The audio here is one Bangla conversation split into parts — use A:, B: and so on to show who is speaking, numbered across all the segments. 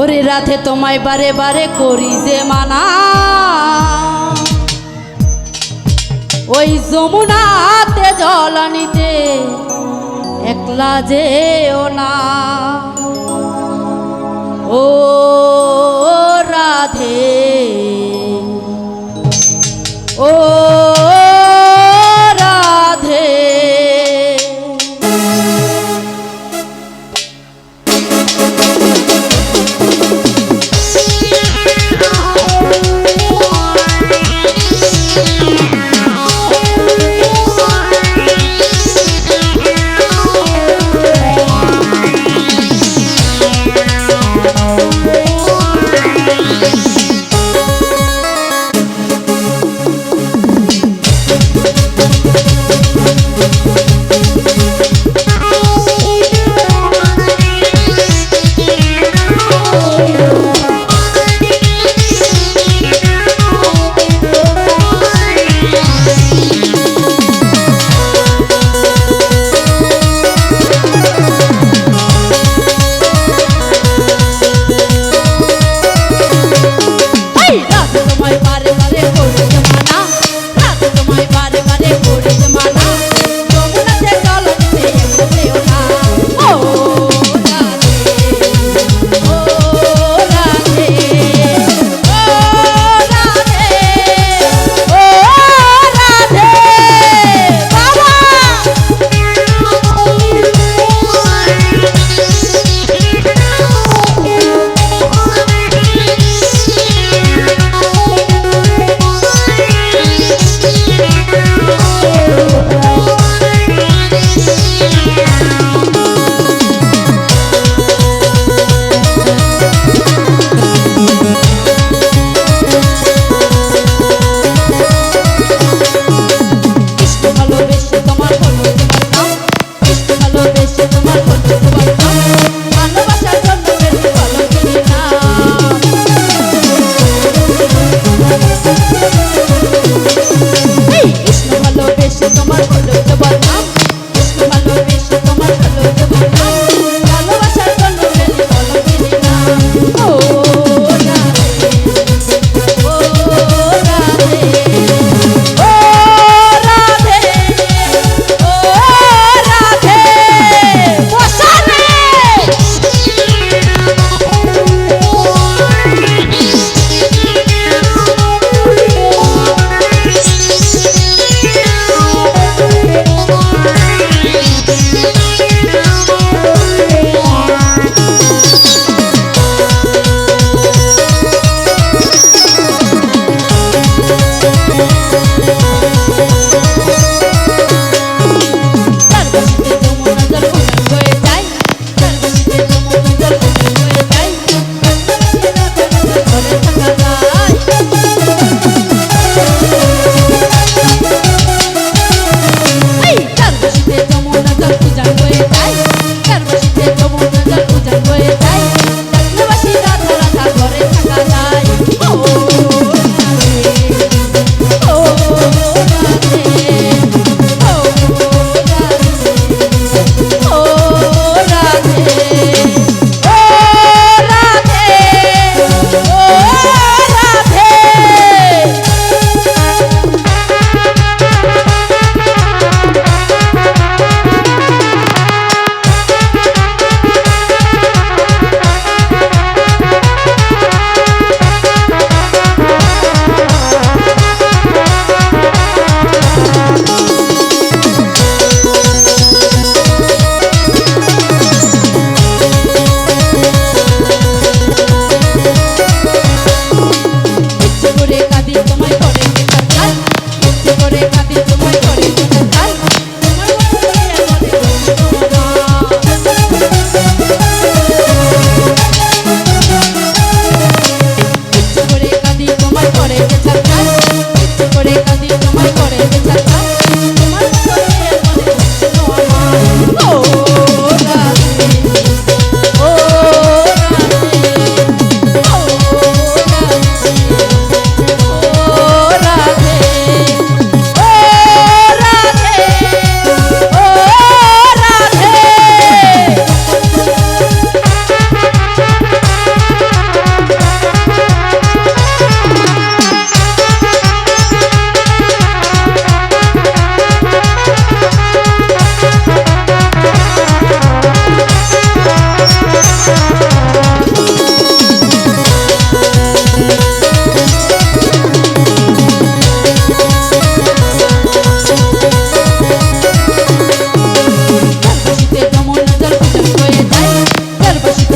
A: ওরে রাতে তোমায় বারে বারে করি যে মানা। ওই যমুনাতে জল আনিতে একলা যেও না। ও রাধে।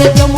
A: de plomo